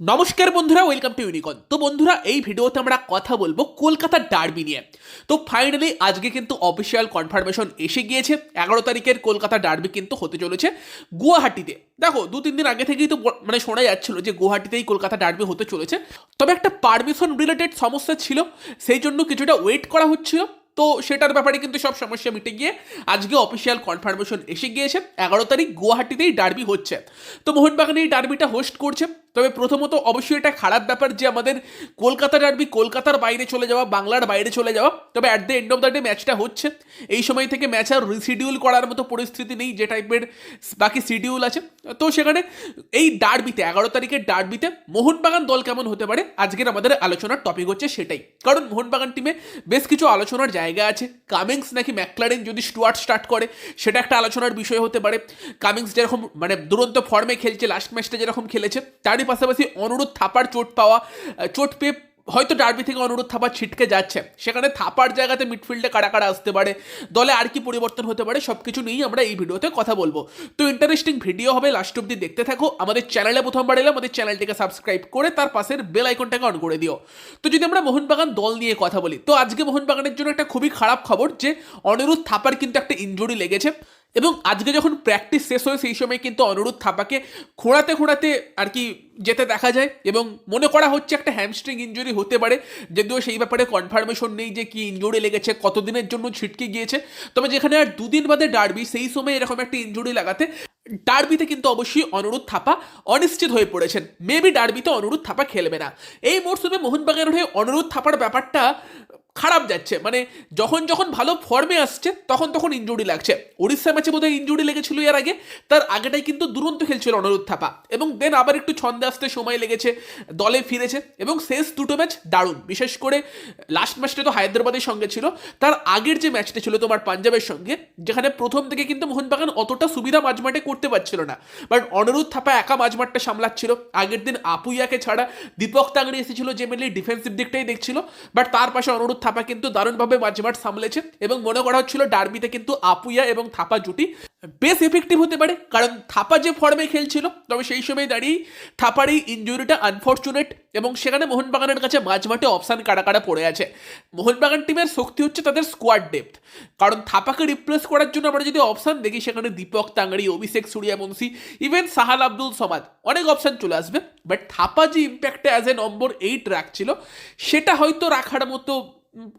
নমস্কার বন্ধুরা welcome to ইউনিকন তো বন্ধুরা, এই ভিডিওতে আমরা কথা বলব কলকাতার ডার্বি নিয়ে। তো ফাইনালি আজকে কিন্তু অফিসিয়াল কনফার্মেশন এসে গিয়েছে। এগারো তারিখের কলকাতা ডার্বি কিন্তু হতে চলেছে গুয়াহাটিতে। দেখো, দু তিন দিন আগে থেকেই তো মানে শোনা যাচ্ছিল যে গুয়াহাটিতেই কলকাতা ডার্বি হতে চলেছে। তবে একটা পারমিশন রিলেটেড সমস্যা ছিল, সেই জন্য কিছুটা ওয়েট করা হচ্ছিল। তো সেটার ব্যাপারে কিন্তু সব সমস্যা মিটে গিয়ে আজকে অফিসিয়াল কনফার্মেশন এসে গিয়েছে। এগারো তারিখ গুয়াহাটিতেই ডার্বি হচ্ছে। তো মোহনবাগান এই ডার্বিটা হোস্ট করছে। তবে প্রথমত অবশ্যই এটা খারাপ ব্যাপার যে আমাদের কলকাতা ডার্বি কলকাতার বাইরে চলে যাওয়া, বাংলার বাইরে চলে যাওয়া, তবে at the end of the day ম্যাচটা হচ্ছে। এই সময় থেকে ম্যাচ আর রিশিডিউল করার মতো পরিস্থিতি নেই, যে টাইপের বাকি শিডিউল আছে। তো সেখানে এই ডার্বিতে এগারো তারিখের ডার্বিতে মোহনবাগান দল কেমন হতে পারে? আজকের আমাদের আলোচনার টপিক হচ্ছে সেটাই। কারণ মোহনবাগান টিমে বেশ কিছু আলোচনার জায়গা আছে। কামিংস নাকি ম্যাকলারেন যদি স্টুয়ার্ট স্টার্ট করে, সেটা একটা আলোচনার বিষয় হতে পারে। কামিংস যেরকম মানে দুরন্ত ফর্মে খেলছে লাস্ট ম্যাচটা যেরকম খেলেছে তারই পাশাপাশি অনুরোধ থাপার চোট পাওয়া চোট পেয়ে হয়তো ডার্বি থেকে অনুরোধ থাপা ছিটকে যাচ্ছে। সেখানে থাপার জায়গাতে মিডফিল্ডে কারা কারা আসতে পারে, দলে আর কি পরিবর্তন হতে পারে সব কিছু নিয়েই আমরা এই ভিডিওতে কথা বলব। তো ইন্টারেস্টিং ভিডিও হবে লাস্ট অব্দি দেখতে থাকো। আমাদের চ্যানেলে প্রথমবার এলে আমাদের চ্যানেলটিকে সাবস্ক্রাইব করে তার পাশের বেল আইকনটাকে অন করে দিও। তো যদি আমরা মোহনবাগান দল নিয়ে কথা বলি, তো আজকে মোহনবাগানের জন্য একটা খুবই খারাপ খবর যে অনিরুদ্ধ থাপার কিন্তু একটা ইনজুরি লেগেছে। এবং আজকে যখন প্র্যাকটিস শেষ হয়, সেই সময় কিন্তু অনুরোধ থাপাকে খোঁড়াতে খোঁড়াতে আর কি যেতে দেখা যায় এবং মনে করা হচ্ছে একটা হ্যামস্ট্রিং ইঞ্জুরি হতে পারে। যদিও সেই ব্যাপারে কনফার্মেশন নেই যে কি ইঞ্জুরি লেগেছে, কতদিনের জন্য ছিটকে গিয়েছে। তবে যেখানে আর দুদিন বাদে ডার্বি সেই সময় এরকম একটা ইঞ্জুরি লাগাতে ডার্বিতে কিন্তু অবশ্যই অনুরোধ থাপা অনিশ্চিত হয়ে পড়েছেন। মেবি ডার্বিতে অনুরোধ থাপা খেলবে না। এই মরশুমে মোহনবাগানের হয়ে অনুরোধ থাপার ব্যাপারটা খারাপ যাচ্ছে। মানে যখন যখন ভালো ফর্মে আসছে, তখন তখন ইঞ্জুরি লাগছে। উড়িষ্যা ম্যাচে বোধহয় ইঞ্জুরি লেগেছিল এর আগে। তার আগেটাই কিন্তু দুরন্ত খেলছিল অনুরোধ থাপা। এবং দেন আবার একটু ছন্দে আসতে সময় লেগেছে, দলে ফিরেছে। এবং শেষ দুটো ম্যাচ দারুণ। বিশেষ করে লাস্ট ম্যাচটা তো হায়দ্রাবাদের সঙ্গে ছিল। তার আগের যে ম্যাচটা ছিল তোমার পাঞ্জাবের সঙ্গে, যেখানে প্রথম থেকে কিন্তু মোহনবাগান অতটা সুবিধা মাঝমাঠে করতে পারছিল না। বাট অনুরোধ থাপা একা মাঝমাঠটা সামলাচ্ছিল। আগের দিন আপুইয়াকে ছাড়া দীপক তাংড়ি এসেছিল যে মেনলি ডিফেন্সিভ দিকটাই দেখছিল। বাট তার পাশে অনুরোধ থাপা কিন্তু দারুণভাবে মাঝমাঠ সামলেছে এবং মনে করা হচ্ছিল ডার্বিতে কিন্তু আপুইয়া এবং থাপা জুটি বেশ এফেক্টিভ হতে পারে। কারণ থাপা যে ফর্মে খেলছিল, তবে সেই সময় দাঁড়িয়ে থাপার এই ইঞ্জুরিটা আনফর্চুনেট এবং সেখানে মোহনবাগানের কাছে মাঝমাঠে অপশান কারা কারা পড়ে আছে। মোহনবাগান টিমের শক্তি হচ্ছে তাদের স্কোয়াড ডেপথ কারণ থাপাকে রিপ্লেস করার জন্য আমরা যদি অপশান দেখি, সেখানে দীপক তাংড়ি অভিষেক সূর্যবংশী ইভেন সাহাল আব্দুল সমাদ, অনেক অপশান চলে আসবে। বাট থাপা যে ইম্প্যাক্টে অ্যাজ এ নম্বর এইট রাখছিল সেটা হয়তো রাখার মতো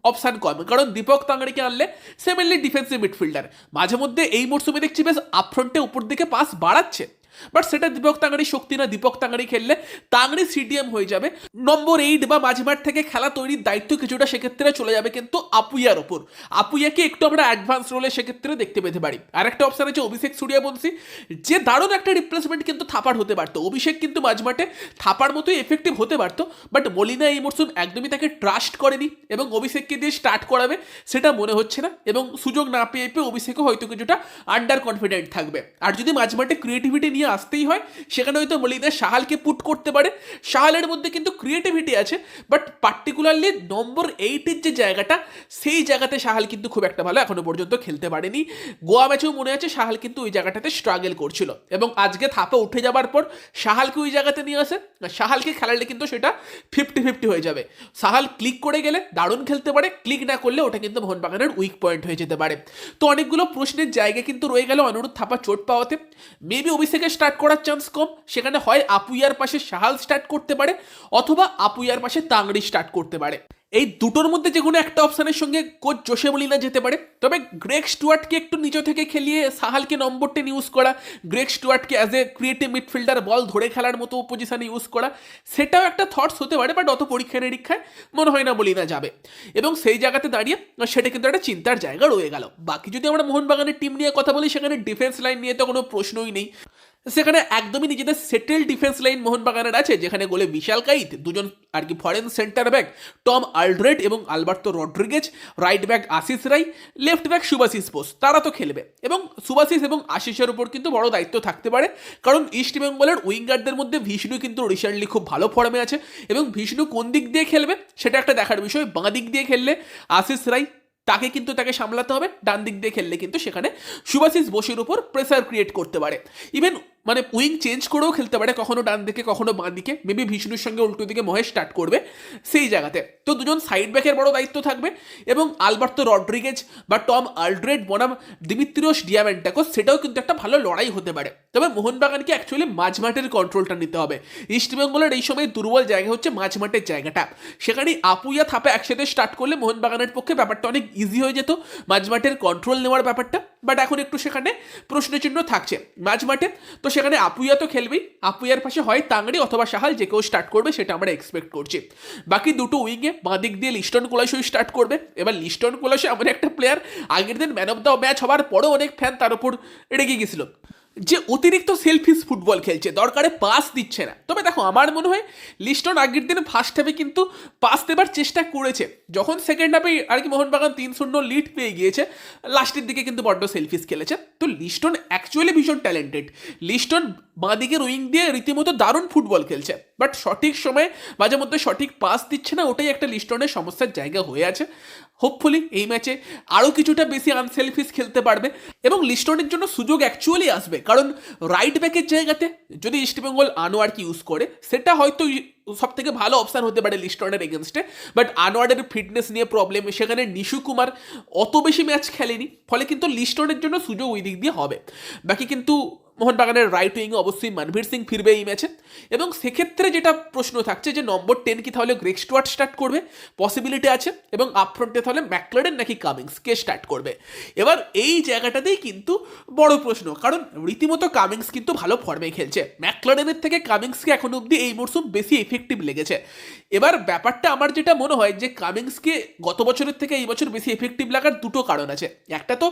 অপশান কম। কারণ দীপক তাংড়িকে আনলে সে মেনলি ডিফেন্সিভ মিডফিল্ডার মাঝে মধ্যে এই মরশুমে দেখছি বেশ আপফ্রন্টে উপর দিকে পাস বাড়াচ্ছে। বাট সেটা দীপক তাঙ্গারি শক্তি না, দীপক তাঙ্গারি খেললে তাঙ্গারি সিডিএম হয়ে যাবে। নম্বর এইট বা মাঝমাঠ থেকে খেলা তৈরির দায়িত্ব কিছুটা সেক্ষেত্রে চলে যাবে কিন্তু আপুইয়ার ওপর। আপুইয়াকে একটু আমরা অ্যাডভান্স রোলে সেক্ষেত্রে দেখতে পেতে পারি। আর একটা অপশন আছে অভিষেক সুরিয়া সূর্যবংশী, যে দারুণ একটা রিপ্লেসমেন্ট কিন্তু থাপার হতে পারতো। অভিষেক কিন্তু মাঝমাঠে থাপার মতোই এফেক্টিভ হতে পারতো বাট মলিনা এই মরশুম একদমই তাকে ট্রাস্ট করেনি এবং অভিষেককে দিয়ে স্টার্ট করাবে সেটা মনে হচ্ছে না এবং সুযোগ না পেয়ে পেয়ে অভিষেকও হয়তো কিছুটা আন্ডার কনফিডেন্ট থাকবে। আর যদি মাঝমাঠে ক্রিয়েটিভিটি নিয়ে আসতেই হয়। সেখানে হয়তো মলিনা সাহালকে পুট করতে পারে। সাহালের মধ্যে কিন্তু ক্রিয়েটিভিটি আছে বাট পার্টিকুলারলি নম্বর এইটের যে জায়গাটা, সেই জায়গাতে সাহাল কিন্তু খুব একটা ভালো এখনও পর্যন্ত খেলতে পারেনি। গোয়া ম্যাচেও মনে আছে সাহাল কিন্তু ওই জায়গাটাতে স্ট্রাগল করছিল। এবং আজকে থাপে উঠে যাবার পর সাহালকে ওই জায়গাতে নিয়ে আসে সাহালকে খেলালে কিন্তু সেটা ফিফটি ফিফটি হয়ে যাবে। সাহাল ক্লিক করে গেলে দারুণ খেলতে পারে ক্লিক না করলে ওটা কিন্তু মোহনবাগানের উইক পয়েন্ট হয়ে যেতে পারে। তো অনেকগুলো প্রশ্নের জায়গা কিন্তু রয়ে গেল অনুরোধ থাপা চোট পাওয়াতে। মেবি অভিষেকে স্টার্ট করার চান্স কম, সেখানে হয় আপুইয়ার পাশে সাহাল স্টার্ট করতে পারে অথবা আপুইয়ার পাশে তাংড়ি স্টার্ট করতে পারে। এই দুটোর মধ্যে যে কোনো একটা অপশানের সঙ্গে কোচ জোসে মলিনা যেতে পারে। তবে গ্রেক স্টুয়ার্টকে একটু নিচ থেকে খেলিয়ে সাহালকে নম্বর টেন ইউজ করা Greg স্টুয়ার্টকে as a creative midfielder ball ধরে খেলার মতো পজিশানে ইউজ করা, সেটাও একটা থটস হতে পারে বাট অত পরীক্ষা নিরীক্ষায় মনে হয় না মলিনা যাবে। এবং সেই জায়গাতে দাঁড়িয়ে সেটা কিন্তু একটা চিন্তার জায়গা রয়ে গেল। বাকি যদি আমরা মোহনবাগানের টিম নিয়ে কথা বলি, সেখানে ডিফেন্স লাইন নিয়ে তো কোনো প্রশ্নই নেই। সেখানে একদমই নিজেদের সেটেল ডিফেন্স লাইন মোহনবাগানের আছে, যেখানে গোলে বিশাল কাইত, দুজন আর কি foreign centre back Tom Aldred এবং Alberto Rodriguez right back Ashish Rai left back Subhasish Bose, তারা তো খেলবে। এবং সুভাশিস এবং আশিসের উপর কিন্তু বড় দায়িত্ব থাকতে পারে, কারণ ইস্ট বেঙ্গলের উইঙ্গারদের মধ্যে ভিষ্ণু কিন্তু রিসেন্টলি খুব ভালো ফর্মে আছে। এবং ভিষ্ণু কোন দিক দিয়ে খেলবে, সেটা একটা দেখার বিষয়, বাঁ দিক দিয়ে খেললে আশিস রাই তাকে কিন্তু তাকে সামলাতে হবে, ডান দিক দিয়ে খেললে কিন্তু সেখানে সুভাশিস বোসের উপর প্রেসার ক্রিয়েট করতে পারে। ইভেন মানে উইং চেঞ্জ করেও খেলতে পারে, কখনো ডান দিকে, কখনো বাঁ দিকে মেবি বিষ্ণুর সঙ্গে উল্টো দিকে মহেশ স্টার্ট করবে, সেই জায়গাতে। তো দুজন সাইড ব্যাকের বড় দায়িত্ব থাকবে এবং আলবার্তো রড্রিগেজ বা টম আলড্রেড বনাম দিমিত্রিওস ডিয়ামেন্টাকো সেটাও কিন্তু একটা ভালো লড়াই হতে পারে। তবে মোহনবাগানকে অ্যাকচুয়ালি মাঝমাঠের কন্ট্রোলটা নিতে হবে। ইস্টবেঙ্গলের এই সময় দুর্বল জায়গা হচ্ছে মাঝমাঠের জায়গাটা। সেখানে আপুইয়া থাপে একসাথে স্টার্ট করলে মোহনবাগানের পক্ষে ব্যাপারটা অনেক ইজি হয়ে যেত, মাঝমাঠের কন্ট্রোল নেওয়ার ব্যাপারটা। বাট এখন একটু সেখানে প্রশ্নচিহ্ন থাকছে। মাঝমাঠে, তো সেখানে আপুইয়া তো খেলবেই। আপুইয়ার পাশে হয় তাংড়ি অথবা সাহাল যে কেউ স্টার্ট করবে, সেটা আমরা এক্সপেক্ট করছি। বাকি দুটো উইংয়ে বাঁ দিক দিয়ে লিস্টন কোলাসই স্টার্ট করবে। এবার লিস্টন কোলাশে এমন একটা প্লেয়ার আগের দিন ম্যান অফ দ্য ম্যাচ হওয়ার পরেও অনেক ফ্যান তার উপর রেগে গেছিল। যে অতিরিক্ত সেলফিস ফুটবল খেলছে, দরকারে পাস দিচ্ছে না। তবে দেখো, আমার মনে হয় লিস্টন আগের দিনে ফার্স্ট হাফে কিন্তু পাস দেবার চেষ্টা করেছে। যখন সেকেন্ড হাফে আর কি মোহনবাগান তিন শূন্য লিড পেয়ে গিয়েছে লাস্টের দিকে কিন্তু বড্ড সেলফিস খেলেছে। তো লিস্টন অ্যাকচুয়ালি ভীষণ ট্যালেন্টেড লিস্টন বাঁদিকের উইং দিয়ে রীতিমতো দারুণ ফুটবল খেলছে। বাট সঠিক সময়ে, মাঝে মধ্যে সঠিক পাস দিচ্ছে না, ওটাই একটা লিস্টনের সমস্যার জায়গা হয়ে আছে। হোপফুলি এই ম্যাচে আরও কিছুটা বেশি আনসেলফিস খেলতে পারবে এবং লিস্টনের জন্য সুযোগ অ্যাকচুয়ালি আসবে। কারণ রাইট ব্যাকের জায়গাতে যদি ইস্টবেঙ্গল আনোয়ারকে ইউজ করে, সেটা হয়তো সব থেকে ভালো অপশান হতে পারে লিস্টনের এগেনস্টে বাট আনোয়ারের ফিটনেস নিয়ে প্রবলেম সেখানে নিশু কুমার অত বেশি ম্যাচ খেলেনি, ফলে কিন্তু লিস্টনের জন্য সুযোগ ওই দিক দিয়ে হবে। বাকি কিন্তু মোহনবাগানের রাইট উইংয়ে অবশ্যই মানভীর সিং ফিরবে এই ম্যাচে এবং সেক্ষেত্রে যেটা প্রশ্ন থাকছে যে নম্বর টেন কি তাহলে গ্রেক স্টুয়ার্ট স্টার্ট করবে? পসিবিলিটি আছে। এবং আপফ্রন্টে তাহলে ম্যাকলারেন নাকি কামিংস কে স্টার্ট করবে। এবার এই জায়গাটাতেই কিন্তু বড় প্রশ্ন। কারণ রীতিমতো কামিংস কিন্তু ভালো ফর্মে খেলছে। ম্যাকলারেনের থেকে কামিংসকে এখন অবধি এই মরশুম বেশি এফেক্টিভ লেগেছে। এবার ব্যাপারটা আমার যেটা মনে হয় যে কামিংসকে গত বছরের থেকে এই বছর বেশি এফেক্টিভ লাগার দুটো কারণ আছে। একটা তো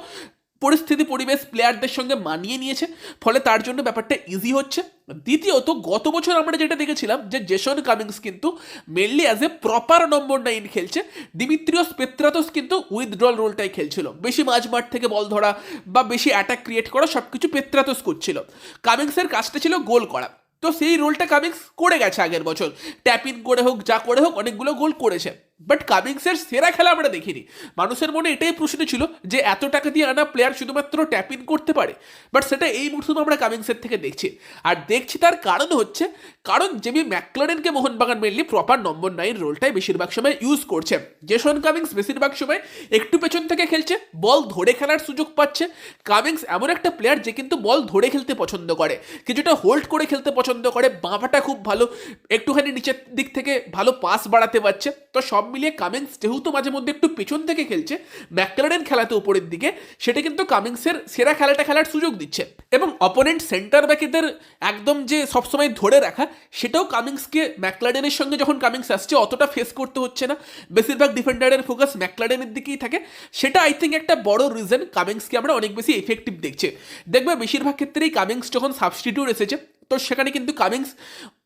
পরিস্থিতি পরিবেশ প্লেয়ারদের সঙ্গে মানিয়ে নিয়েছে, ফলে তার জন্য ব্যাপারটা ইজি হচ্ছে। দ্বিতীয়ত, গত বছর আমরা যেটা দেখেছিলাম যে জেসন কামিংস কিন্তু mainly as a proper number nine খেলছে। দিমিত্রিয়স পেত্রাতস কিন্তু উইথড্রল রোলটাই খেলছিল। বেশি মাঝ মাঠ থেকে বল ধরা বা বেশি অ্যাটাক ক্রিয়েট করা সব কিছু পেত্রাতস করছিল। কামিংসের কাজটা ছিল গোল করা। তো সেই রোলটা কামিংস করে গেছে আগের বছর। ট্যাপিং করে হোক, যা করে হোক, অনেকগুলো গোল করেছে। বাট কামিংসের সেরা খেলা আমরা দেখিনি। মানুষের মনে এটাই প্রশ্ন ছিল যে এত টাকা দিয়ে আনা প্লেয়ার শুধুমাত্র ট্যাপ ইন করতে পারে। বাট সেটা এই মরশুমে আমরা কামিংসের থেকে দেখছি। আর দেখছি তার কারণ হচ্ছে, কারণ Jamie ম্যাকলারেনকে Mohun Bagan mainly proper number nine রোলটাই বেশিরভাগ সময় ইউজ করছে। জেসন কামিংস বেশিরভাগ সময় একটু পেছন থেকে খেলছে বল ধরে খেলার সুযোগ পাচ্ছে। কামিংস এমন একটা প্লেয়ার যে কিন্তু বল ধরে খেলতে পছন্দ করে। কিছুটা হোল্ড করে খেলতে পছন্দ করে বাঁপাটা খুব ভালো, একটুখানি নিচের দিক থেকে ভালো পাস বাড়াতে পারছে। তো সব মিলিয়ে কামিংস যেহেতু মাঝে মধ্যে একটু পেছন থেকে খেলছে ম্যাকলারেন খেলাতে উপরের দিকে, সেটা কিন্তু কামিংসের সেরা খেলাটা খেলার সুযোগ দিচ্ছে। এবং অপোনেন্ট সেন্টার ব্যাকেদের একদম যে সবসময় ধরে রাখা, সেটাও কামিংসকে ম্যাকলারেনের সঙ্গে যখন কামিংস আসছে, অতটা ফেস করতে হচ্ছে না। বেশিরভাগ ডিফেন্ডারের ফোকাস ম্যাকলারেনের দিকেই থাকে। সেটা আই থিঙ্ক একটা বড় রিজন কামিংসকে আমরা অনেক বেশি এফেক্টিভ দেখছি। দেখবে, বেশিরভাগ ক্ষেত্রেই কামিংস যখন সাবস্টিটিউট এসেছে তো সেখানে কিন্তু কামিংস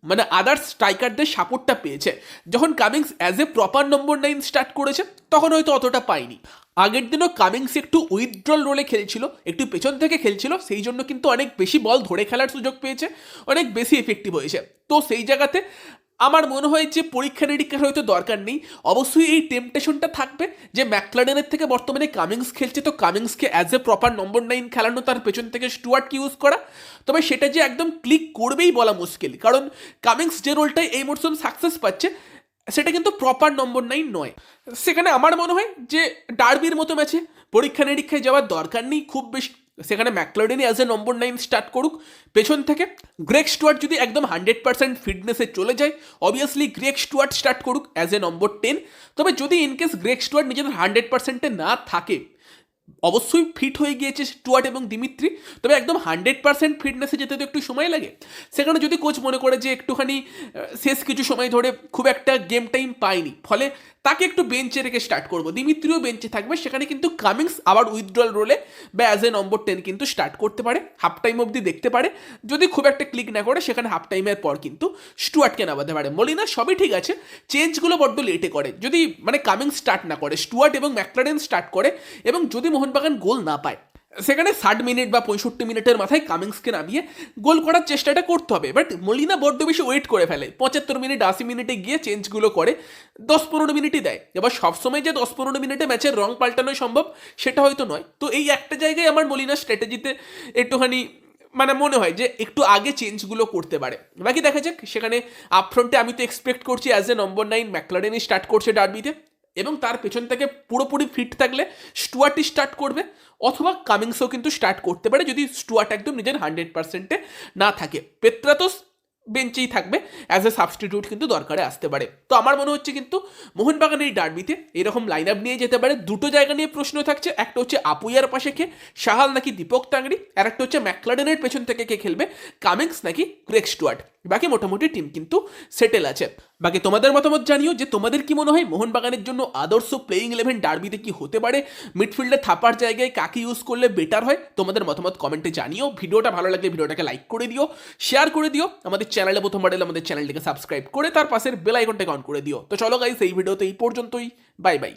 মানে আদার্স স্ট্রাইকারদের সাপোর্টটা পেয়েছে। যখন Cummings as a proper number nine start করেছে, তখন হয়তো অতটা পায়নি। আগের দিনও কামিংস একটু উইথড্রল রোলে খেলছিল, একটু পেছন থেকে খেলছিল, সেই জন্য কিন্তু অনেক বেশি বল ধরে খেলার সুযোগ পেয়েছে, অনেক বেশি এফেক্টিভ হয়েছে। তো সেই জায়গাতে আমার মনে হয় যে পরীক্ষা নিরীক্ষার হয়তো দরকার নেই। অবশ্যই এই টেম্পটেশনটা থাকবে যে ম্যাকলারেনের থেকে বর্তমানে কামিংস খেলছে। তো কামিংসকে as a proper number nine খেলানো তার পেছন থেকে স্টুয়ার্টকে ইউজ করা? তবে সেটা যে একদম ক্লিক করবেই বলা মুশকিল। কারণ কামিংস যে রোলটাই এই মরশুম সাকসেস পাচ্ছে, সেটা কিন্তু প্রপার নম্বর নাইন নয়। সেখানে আমার মনে হয় যে ডার্বির মতো ম্যাচে পরীক্ষা নিরীক্ষায় যাওয়ার দরকার নেই। খুব বেশি সেখানে ম্যাকলারেনই as a number nine start করুক। পেছন থেকে গ্রেক স্টুয়ার্ট যদি একদম হান্ড্রেড পার্সেন্ট ফিটনেসে চলে যায় অবভিয়াসলি গ্রেক স্টুয়ার্ট স্টার্ট করুক অ্যাজ এ নম্বর টেন তবে যদি ইনকেস গ্রেক স্টুয়ার্ট নিজেদের হান্ড্রেড পার্সেন্টে না থাকে অবশ্যই ফিট হয়ে গিয়েছে স্টুয়ার্ট এবং দিমিত্রি, তবে একদম হান্ড্রেড পার্সেন্ট ফিটনেসে যেতে তো একটু সময় লাগে। সেখানে যদি কোচ মনে করে যে একটুখানি শেষ কিছু সময় ধরে খুব একটা গেম টাইম পায়নি ফলে তাকে একটু বেঞ্চে রেখে স্টার্ট করব। দিমিত্রিও বেঞ্চে থাকবে, সেখানে কিন্তু কামিংস আবার উইথড্রল রোলে বা অ্যাজ এ নম্বর টেন কিন্তু স্টার্ট করতে পারে হাফ টাইম অবধি দেখতে পারে। যদি খুব একটা ক্লিক না করে, সেখানে হাফ টাইমের পর কিন্তু স্টুয়ার্টকে নামাতে পারে। মলিনা, সবই ঠিক আছে চেঞ্জগুলো বড্ড লেটে করে। যদি মানে কামিংস স্টার্ট না করে, স্টুয়ার্ট এবং ম্যাকলারেন স্টার্ট করে, এবং যদি মোহনবাগান গোল না পায়। সেখানে ষাট মিনিট বা পঁয়ষট্টি মিনিটের মাথায় কামিংসকে নামিয়ে গোল করার চেষ্টাটা করতে হবে। বাট মলিনা বড্ড বেশি ওয়েট করে ফেলে। পঁচাত্তর মিনিট, আশি মিনিটে গিয়ে চেঞ্জগুলো করে, দশ পনেরো মিনিটই দেয়। এবার সবসময় যে দশ পনেরো মিনিটে ম্যাচের রং পাল্টানো সম্ভব, সেটা হয়তো নয়। তো এই একটা জায়গায় আমার মলিনা স্ট্র্যাটেজিতে একটুখানি মানে মনে হয় যে একটু আগে চেঞ্জগুলো করতে পারে। বাকি দেখা যাক, সেখানে আপফ্রন্টে আমি তো এক্সপেক্ট করছি অ্যাজ এ নম্বর নাইন ম্যাকলারেনই স্টার্ট করছে ডার্বিতে এবং তার পেছন থেকে পুরোপুরি ফিট থাকলে স্টুয়ার্টই স্টার্ট করবে, অথবা কামিংসও কিন্তু স্টার্ট করতে পারে যদি স্টুয়ার্ট একদম নিজের হান্ড্রেড পার্সেন্টে না থাকে। পেত্রাতোস বেঞ্চেই থাকবে অ্যাজ এ সাবস্টিটিউট কিন্তু দরকারে আসতে পারে। তো আমার মনে হচ্ছে কিন্তু মোহনবাগানের এই ডার্বিতে এরকম লাইন আপ নিয়ে যেতে পারে। দুটো জায়গা নিয়ে প্রশ্ন থাকছে, একটা হচ্ছে আপুইয়ার পাশে কে, শাহাল নাকি দীপক তাংড়ি, আর একটা হচ্ছে ম্যাকলাডেনের পেছন থেকে কে খেলবে কামিংস নাকি গ্রেক স্টুয়ার্ট। বাকি মোটামুটি টিম কিন্তু সেটেল আছে। বাকি তোমাদের মতামত জানিও যে তোমাদের কি মনে হয়? মোহনবাগানের জন্য আদর্শ প্লেয়িং ইলেভেন ডার্বিতে কি হতে পারে? মিডফিল্ডে থাপার জায়গায় কাকে ইউজ করলে বেটার হয়? তোমাদের মতামত কমেন্টে জানিও। ভিডিওটা ভালো লাগলে ভিডিওটাকে লাইক করে দিও শেয়ার করে দিও। আমাদের চ্যানেলে প্রথমবার এলে আমাদের চ্যানেলটিকে সাবস্ক্রাইব করে তার পাশের বেল আইকনটাকে অন করে দিও। তো চলো গাইস এই ভিডিওতে এই পর্যন্তই। Bye bye